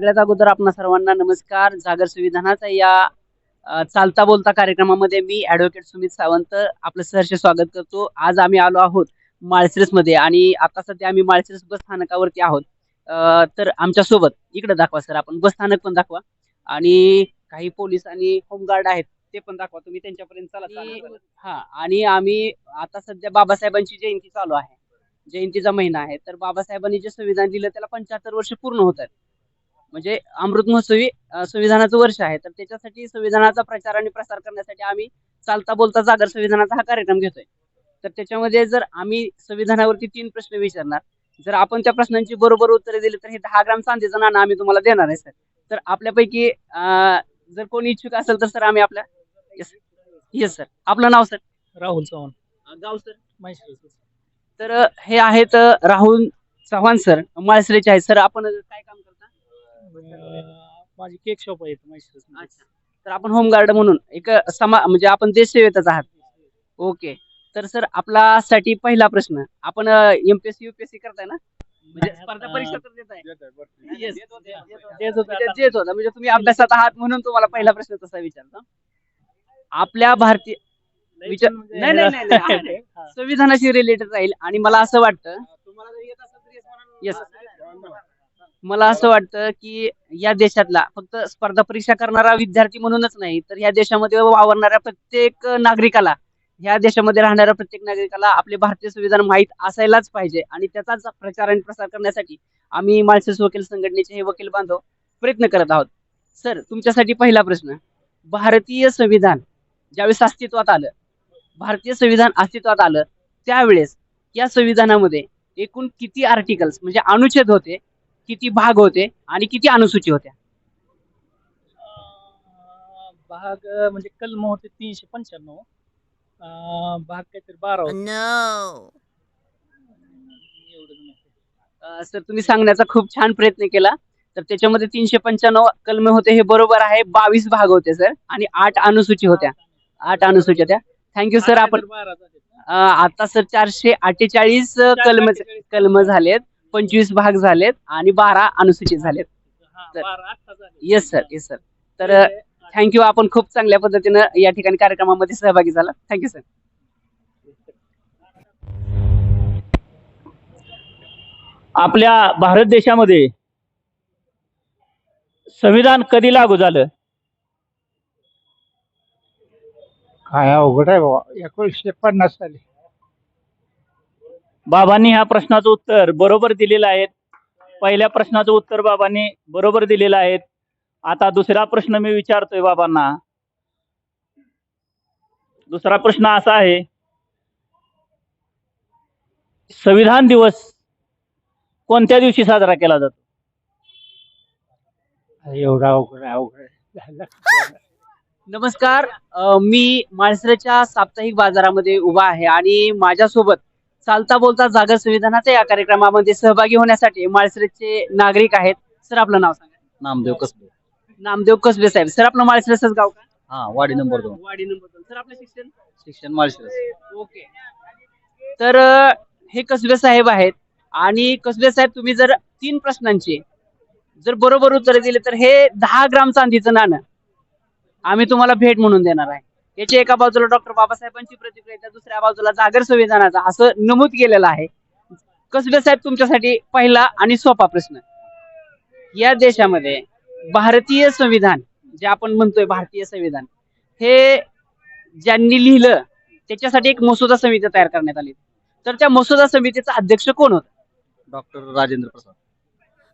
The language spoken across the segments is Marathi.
सगळ्यात अगोदर आपणा सर्वांना नमस्कार. जागर संविधानाचा या चालता बोलता कार्यक्रमामध्ये मी ऍडव्होकेट सुमित सावंत आपलं सहर्ष स्वागत करतो. आज आम्ही आलो आहोत माळशिरसमध्ये आणि आता सध्या आम्ही माळशिरस बस स्थानकावरती आहोत. तर आमच्यासोबत इकडे दाखवा सर आपण बस स्थानक पण दाखवा. आणि काही पोलीस आणि होमगार्ड आहेत ते पण दाखवा. तुम्ही त्यांच्यापर्यंत चला चालत. हा आणि आम्ही आता सध्या बाबासाहेबांची जयंती चालू आहे. जयंतीचा महिना आहे. तर बाबासाहेबांनी जे संविधान दिलं त्याला पंच्याहत्तर वर्ष पूर्ण होत आहेत. म्हणजे अमृत महोत्सवी संविधानाचं वर्ष आहे. तर त्याच्यासाठी संविधानाचा प्रचार आणि प्रसार करण्यासाठी आम्ही चालता बोलता जागर संविधानाचा हा कार्यक्रम घेतोय. तर त्याच्यामध्ये जर आम्ही संविधानावरती तीन प्रश्न विचारणार जर आपण त्या प्रश्नांची बरोबर उत्तरे दिली तर हे दहा ग्राम चांदीचं नाणं आम्ही तुम्हाला देणार आहे सर. तर आपल्यापैकी जर कोणी इच्छुक असेल तर सर आम्ही आपल्या येस येस सर. आपलं नाव सर? राहुल चव्हाण. गाव सर? म्हैसूर तर हे आहेत राहुल चव्हाण सर. माळसरेचे आहेत. सर आपण काय काम माझी केक शॉप आहे अच्छा. तर आपण होमगार्ड म्हणून एक समा म्हणजे आपण देश सेवेतच आहात. ओके तर सर आपला साठी पहिला प्रश्न आपण एमपीएससी युपीएससी करताय ना? म्हणजे स्पर्धा परीक्षा तर देताय. Yes. देत होते. म्हणजे आता. देत होता. म्हणजे तुम्ही अभ्यासात आहात म्हणून तुम्हाला पहिला प्रश्न तसा विचारतो. आपल्या भारतीय विचार म्हणजे- नाही नाही नाही, नाही. आहे, नाही. संविधानाशी रिलेटेड राहील आणि मला असं वाटतं येस मला असं वाटतं की या देशातला फक्त स्पर्धा परीक्षा करणारा विद्यार्थी म्हणूनच नाही तर या देशामध्ये वावरणाऱ्या प्रत्येक नागरिकाला ह्या देशामध्ये राहणाऱ्या प्रत्येक नागरिकाला आपले भारतीय संविधान माहीत असायलाच पाहिजे. आणि त्याचाच प्रचार आणि प्रसार करण्यासाठी आम्ही माळसेस वकील संघटनेचे हे वकील बांधव प्रयत्न करत आहोत. सर तुमच्यासाठी पहिला प्रश्न भारतीय संविधान ज्यावेळेस अस्तित्वात आलं भारतीय संविधान अस्तित्वात आलं त्यावेळेस या संविधानामध्ये एकूण किती आर्टिकल्स म्हणजे अनुच्छेद होते किती भाग होते आणि किती अनुसूची होत्या? भाग म्हणजे कलम होते तीनशे पंच्याण्णव. भाग काहीतरी बारा होते. अं, सर तुम्ही सांगण्याचा खूप छान प्रयत्न केला. तर त्याच्यामध्ये तीनशे पंच्याण्णव कलमे होते हे बरोबर आहे बावीस भाग होते सर आणि आठ अनुसूची होत्या. आठ अनुसूची होत्या. थँक्यू सर आपण काहीतरी बारा झाले ना? अं, आता सर चारशे अठ्ठेचाळीस कलम. कलम झालेत. पंचवीस भाग झालेत आणि बारा अनुसूचित झालेत. हा. येस सर येस सर तर थँक्यू आपण खूप चांगल्या पद्धतीनं या ठिकाणी कार्यक्रमामध्ये सहभागी झाला. थँक्यू सर आपल्या भारत देशामध्ये संविधान कधी लागू झालं? काय अवघड आहे बाबा. एकोणीसशे पन्नास साली. बाबांनी ह्या प्रश्नाचं उत्तर बरोबर दिलेलं आहे. पहिल्या प्रश्नाचं उत्तर बाबांनी बरोबर दिलेलं आहे. आता दुसरा प्रश्न मी विचारतोय बाबांना. दुसरा प्रश्न असा आहे. संविधान दिवस कोणत्या दिवशी साजरा केला जातो? एवढा अवघड आहे अवघड. नमस्कार. अ, मी माळसऱ्याच्या साप्ताहिक बाजारामध्ये उभा आहे आणि माझ्यासोबत चालता बोलता जागर संविधानाच्या या कार्यक्रमामध्ये सहभागी होण्यासाठी माळसरेचे नागरिक आहेत. सर आपलं नाव सांगा. नामदेव कसबे. नामदेव कसबे साहेब. सर आपलं माळसरसच गाव का? हा वाडी नंबर दोन. वाडी नंबर दोन. सर आपलं शिक्षण? शिक्षण माळशिरस. ओके. तर अ, हे कसबे साहेब आहेत आणि कसबे साहेब तुम्ही जर तीन प्रश्नांची जर बरोबर उत्तर दिले तर हे दहा ग्राम चांदीचं नाणं आम्ही तुम्हाला भेट म्हणून देणार आहे. याच्या एका बाजूला डॉक्टर बाबासाहेबांची प्रतिक्रिया तर दुसऱ्या बाजूला जागर संविधानाचा. असं नमूद केलेलं आहे. कसबे साहेब तुमच्यासाठी पहिला आणि सोपा प्रश्न. या देशामध्ये भारतीय संविधान जे आपण म्हणतोय भारतीय संविधान हे ज्यांनी लिहिलं त्याच्यासाठी एक मसुदा समिती तयार करण्यात आली. तर त्या मसुदा समितीचा अध्यक्ष कोण होता? डॉक्टर राजेंद्र प्रसाद.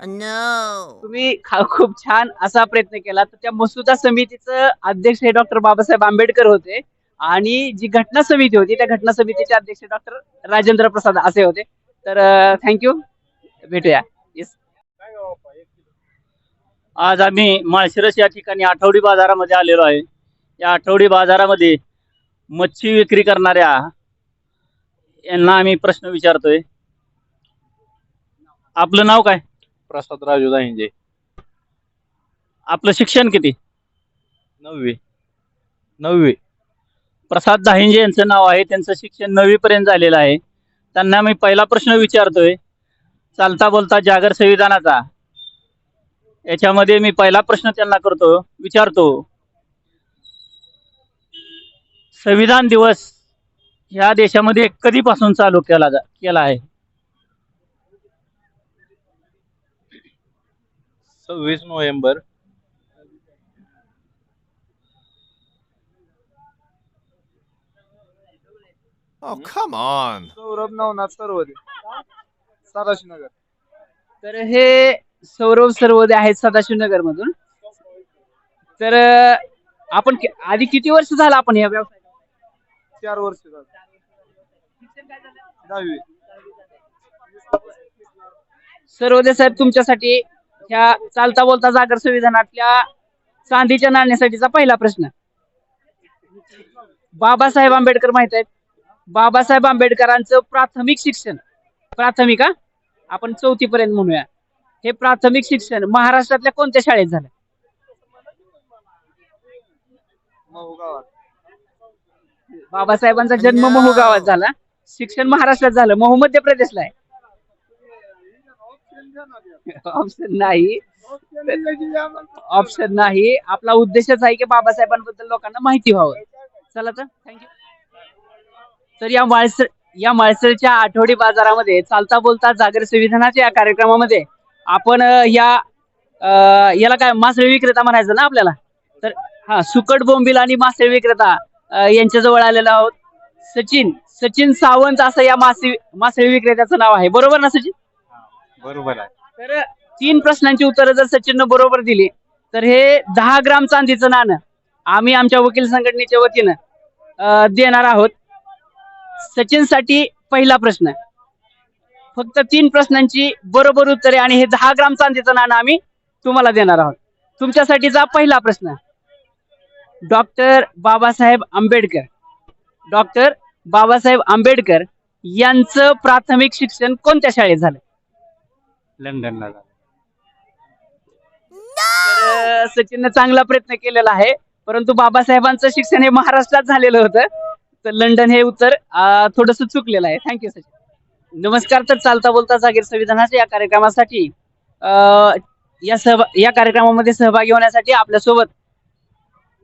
No. तुम्ही खा- खूप छान असा प्रयत्न केला. तर त्या मसुदा समितीचं अध्यक्ष हे डॉक्टर बाबासाहेब आंबेडकर होते. आणि जी घटना समिती होती त्या घटना समितीचे अध्यक्ष डॉक्टर राजेंद्र प्रसाद असे होते. तर थँक्यू भेटूया. येस आज आम्ही माळशिरस या ठिकाणी आठवडी बाजारामध्ये आलेलो आहे. या आठवडी बाजारामध्ये मच्छी विक्री करणाऱ्या यांना आम्ही प्रश्न विचारतोय. आपलं नाव काय? प्रसाद राजू दाहिंजे. आपलं शिक्षण किती? नववी. नववी. प्रसाद दाहिंजे यांचं नाव आहे. त्यांचं शिक्षण नववी पर्यंत झालेलं आहे. त्यांना मी पहिला प्रश्न विचारतोय. चालता बोलता जागर संविधानाचा. याच्यामध्ये मी पहिला प्रश्न त्यांना करतो विचारतो. संविधान दिवस ह्या देशामध्ये कधीपासून चालू केला जा केला आहे? सव्वीस November. Oh, come on. Saurabh Navnath Sarvade. Sadashivnagar तर हे सौरभ सर्वोदय आहेत सदाशिवनगर मधून तर अं, आपण कि- आधी किती वर्ष झालं आपण या व्यवसायात चार वर्ष झाली. दहावी. सर्वोदय साहेब तुमच्यासाठी ह्या चालता बोलता जागर संविधानातल्या चांदीच्या नाण्यासाठीचा पहिला प्रश्न. बाबासाहेब आंबेडकर माहीत आहेत. बाबासाहेब आंबेडकरांचं प्राथमिक शिक्षण. प्राथमिक हा? आपण चौथी पर्यंत म्हणूया. हे प्राथमिक शिक्षण महाराष्ट्रातल्या कोणत्या शाळेत झालं? बाबासाहेबांचा जन्म महू गावात झाला. शिक्षण महाराष्ट्रात झालं. महू मध्य प्रदेशला आहे. ऑप्शन नाही. ऑप्शन नाही. आपला उद्देशच आहे की बाबासाहेबांबद्दल लोकांना माहिती व्हावं. चला तर. थँक्यू तर या माळसर या माळसरच्या आठवडी बाजारामध्ये चालता बोलता जागर संविधानाच्या या कार्यक्रमामध्ये आपण या याला काय मासळी विक्रेता म्हणायचं ना आपल्याला? तर हा सुकट बोंबील आणि मासळी विक्रेता यांच्याजवळ आलेलो आहोत. सचिन सचिन सावंत असं या मासे मासळी विक्रेत्याचं नाव आहे. बरोबर ना सचिन? बरोबर आहे. तर तीन प्रश्नांची उत्तरं जर सचिननं बरोबर दिली तर हे दहा ग्राम चांदीचं नाणं आम्ही आमच्या वकील संघटनेच्या वतीनं अं, देणार आहोत. सचिनसाठी पहिला प्रश्न फक्त तीन प्रश्नांची बरोबर उत्तरे आणि हे दहा ग्राम चांदीचं नाणं आम्ही तुम्हाला देणार आहोत. तुमच्यासाठीचा पहिला प्रश्न डॉक्टर बाबासाहेब आंबेडकर डॉक्टर बाबासाहेब आंबेडकर यांचं प्राथमिक शिक्षण कोणत्या शाळेत झालं? लंडनला तर सचिनने चांगला प्रयत्न केलेला आहे. परंतु बाबासाहेबांचं शिक्षण हे महाराष्ट्रात झालेलं होतं. तर लंडन हे उत्तर थोडस चुकलेलं आहे. Thank you Sachin. नमस्कार तर चालता बोलता जागीर संविधानाच्या या कार्यक्रमासाठी या सहभा या कार्यक्रमामध्ये सहभागी होण्यासाठी आपल्यासोबत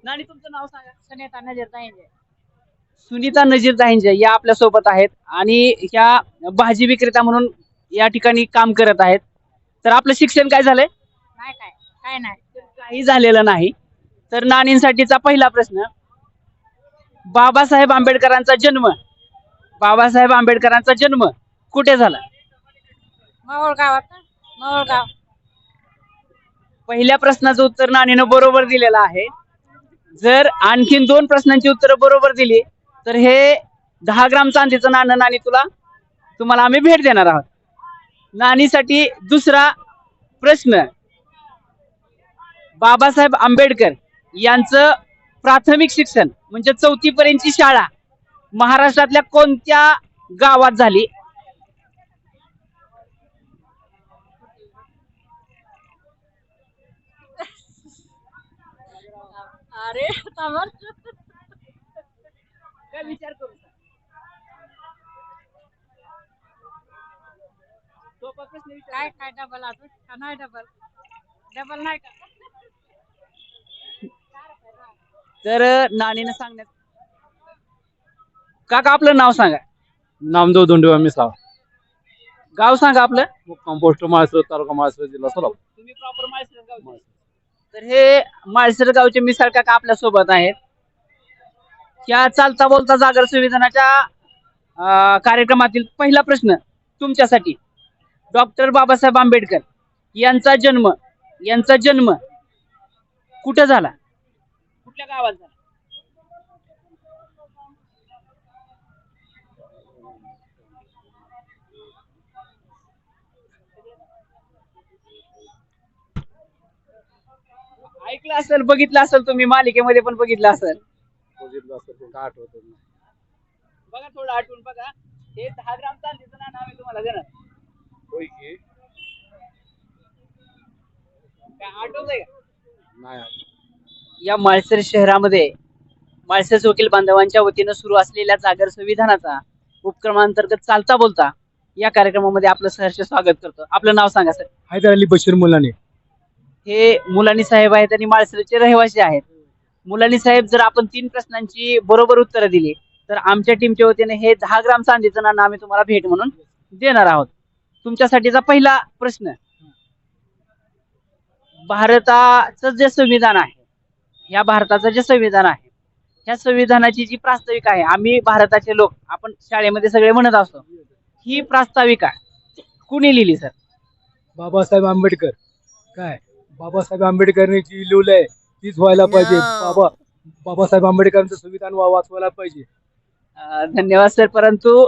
नानी तुमचं नाव सांगा. सुनीता नजर दाहिंजे. सुनीता नजीर दाहिंजे या आपल्यासोबत आहेत आणि ह्या भाजी विक्रेता म्हणून या ठिकाणी काम करत आहेत. तर आपलं शिक्षण काय झालंय? नाही काय काय नाही. काही झालेलं नाही. तर नानींसाठीचा पहिला प्रश्न बाबासाहेब आंबेडकरांचा जन्म बाबासाहेब आंबेडकरांचा जन्म कुठे झाला? मावळ गावात ना मावळ गाव पहिल्या प्रश्नाचं उत्तर नानीनं बरोबर दिलेलं आहे. जर आणखीन दोन प्रश्नांची उत्तरं बरोबर दिली तर हे दहा ग्राम चांदीचं नाणं नाणी तुला तुम्हाला आम्ही भेट देणार आहोत. नानीसाठी दुसरा प्रश्न. बाबासाहेब आंबेडकर यांचं प्राथमिक शिक्षण म्हणजे चौथी पर्यंतची शाळा महाराष्ट्रातल्या कोणत्या गावात झाली? अरे विचार करू? काय काय डबल आता का नाही डबल? डबल नाही का? तर नानीनं सांगण्यात काका आपलं नाव सांगा. नामदेव धोंडीवा मिसाळ. गाव सांगा आपलं. मुक्काम पोस्ट माळसर तालुका माळसर जिल्हा सोलापूर. तुम्ही प्रॉपर गावचे. तर हे माळशिरस गावचे मिसाळ काका आपल्यासोबत आहेत. या चालता बोलता जागर संविधानाच्या कार्यक्रमातील पहिला प्रश्न तुमच्यासाठी. डॉक्टर बाबासाहेब आंबेडकर यांचा जन्म यांचा जन्म कुठं झाला? कुठल्या गावात झाला? ऐकलं असेल बघितलं असेल तुम्ही मालिकेमध्ये पण बघितलं असेल. बघा थोडं आठवून बघा. हे दहा ग्राम चांदीचं नाणं आम्ही तुम्हाला देणार काय आठवतंय का? या माळसर शहरामध्ये माळसर वकील बांधवांच्या वतीनं सुरू असलेल्या जागर संविधानाचा उपक्रमांतर्गत चालता बोलता या कार्यक्रमामध्ये आपलं सहर्ष स्वागत करतो. आपलं नाव सांगा सर. हैदर अली बशीर मुलाने. हे मुलानी साहेब आहेत आणि माळशिरसचे रहिवासी आहेत. मुलानी साहेब जर आपण तीन प्रश्नांची बरोबर उत्तरं दिली तर आमच्या टीमच्या वतीने हे दहा ग्राम चांदीचं नाणं आम्ही तुम्हाला भेट म्हणून देणार आहोत. तुमच्यासाठीचा पहिला प्रश्न भारताचं जे संविधान आहे या भारताचं जे संविधान आहे ह्या संविधानाची जी प्रास्ताविका आहे आम्ही भारताचे लोक आपण शाळेमध्ये सगळे म्हणत असतो ही प्रास्ताविका कुणी लिहिली सर? बाबासाहेब आंबेडकर. काय? बाबासाहेब आंबेडकरने जी लिहिलंय तीच व्हायला पाहिजे. बाबा बाबासाहेब आंबेडकरांचं संविधान वा- वाचवायला पाहिजे. धन्यवाद सर. परंतु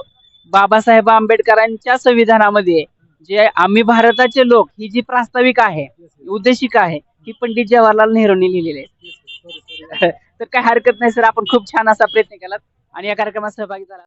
बाबासाहेब आंबेडकरांच्या संविधानामध्ये जे आम्ही भारताचे लोक ही जी प्रास्ताविका आहे उद्देशिका आहे ही पंडित जवाहरलाल नेहरूंनी लिहिलेली आहे. तर काही हरकत नाही सर. आपण खूप छान असा प्रयत्न केलात आणि या कार्यक्रमात सहभागी झाला